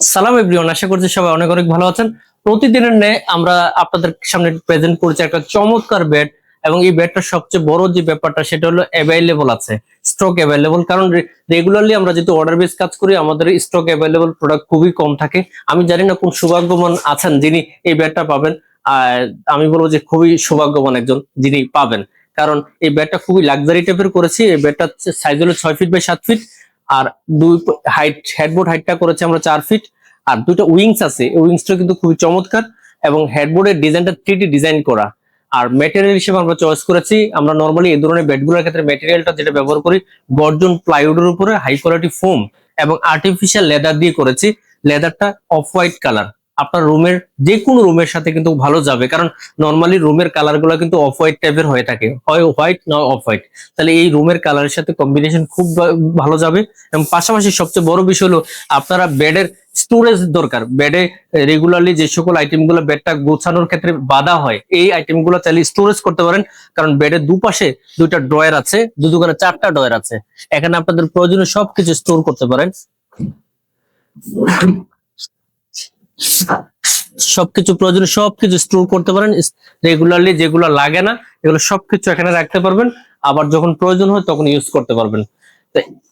সালাম এভরিওয়ান, আশা করছি সবাই অনেক অনেক ভালো আছেন। প্রতিদিনের ন্যায় আমরা আপনাদের সামনে প্রেজেন্ট করছি একটা চমৎকার বেড এবং এই বেডটার সবচেয়ে বড় যে ব্যাপারটা সেটা হলো অ্যাভেলেবল আছে স্টক অ্যাভেলেবল কারণ রেগুলারলি আমরা যেহেতু অর্ডার বেস কাজ করি, আমাদের স্টক অ্যাভেলেবল প্রোডাক্ট খুবই কম থাকে। আমি জানি না কোন সৌভাগ্যবান আছেন যিনি এই বেডটা পাবেন। আর আমি বলব যে খুবই সৌভাগ্যবান একজন যিনি পাবেন। কারণ এই বেডটা খুবই লাক্সারি টাইপের করেছি। এই বেডটা সাইজ হলো ছয় ফিট বাই সাত ফিট আর দুই হাইট হেডবোর্ড হাইটটা করেছে আমরা চার ফিট আর দুটো উইংস আছে। এই উইংসটা কিন্তু খুবই চমৎকার এবং হেডবোর্ডের ডিজাইনটা থ্রি ডিজাইন করা। আর ম্যাটেরিয়াল হিসেবে আমরা চয়েস করেছি, আমরা নর্মালি এই ধরনের বেডগুলোর ক্ষেত্রে ম্যাটেরিয়ালটা যেটা ব্যবহার করি, গর্জন প্লাইউডের উপরে হাই কোয়ালিটি ফোম এবং আর্টিফিশিয়াল লেদার দিয়ে করেছি। লেদারটা অফ হোয়াইট কালার আপনার রুমের যে কোনো রুমের সাথে কিন্তু ভালো যাবে। কারণ নর্মালি রুমের কালারগুলো কিন্তু অফ হোয়াইট টাইপের হয়ে থাকে। হয় হোয়াইট না অফ হোয়াইট তাহলে এই রুমের কালারের সাথে কম্বিনেশন খুব ভালো যাবে। এবং পাশাপাশি সবচেয়ে বড় বিষয় হলো, আপনারা বেডের স্টোরেজ দরকার। বেডে রেগুলারলি যে সকল আইটেমগুলো বেডটা গোছানোর ক্ষেত্রে বাধা হয়, এই আইটেমগুলো চাইলে স্টোরেজ করতে পারেন। কারণ বেডের দুপাশে দুইটা ড্রয়ার আছে, দু দোকানে চারটা ড্রয়ার আছে। এখানে আপনাদের প্রয়োজনীয় সবকিছু স্টোর করতে পারেন। সবকিছু প্রয়োজনীয় সবকিছু স্টোর করতে পারেন। রেগুলারলি যেগুলো লাগে না, এগুলো সবকিছু এখানে রাখতে পারবেন। আবার যখন প্রয়োজন হয় তখন ইউজ করতে পারবেন।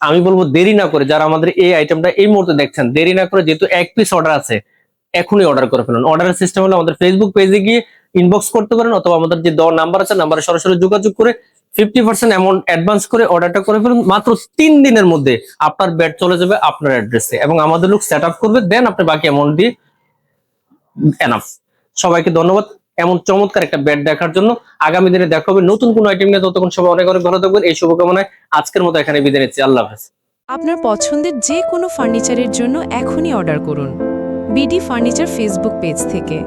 আমি বলব দেরি না করে যারা আমাদের এই আইটেমটা এই মুহূর্তে দেখছেন, দেরি না করে যেহেতু এক পিস অর্ডার আছে, এখনই অর্ডার করে ফেলুন। অর্ডারের সিস্টেম হলো আমাদের ফেসবুক পেজে গিয়ে ইনবক্স করতে পারেন, অথবা আমাদের যে দেওয়ার নাম্বার আছে নাম্বারে সরাসরি যোগাযোগ করে ফিফটি পার্সেন্ট অ্যামাউন্ট অ্যাডভান্স করে অর্ডারটা করে ফেলুন। মাত্র তিন দিনের মধ্যে আপনার ব্যাট চলে যাবে আপনার অ্যাড্রেসে এবং আমাদের লোক সেট আপ করবে দেন আপনি বাকি অ্যামাউন্ট দিয়ে এনাফ সবাইকে ধন্যবাদ। এমন চমৎকার একটা ব্যাট দেখার জন্য। আগামী দিনে দেখা হবে নতুন কোনো আইটেম নিয়ে। ততক্ষণ সবাই অনেক অনেক ভালো থাকবেন। এই শুভকামনায় আজকের মতো এখানে বিদায় নিচ্ছি। আল্লাহ হাফেজ। আপনার পছন্দের যে কোনো ফার্নিচারের জন্য এখনই অর্ডার করুন। বিডি ফার্নিচার ফেসবুক পেজ থেকে।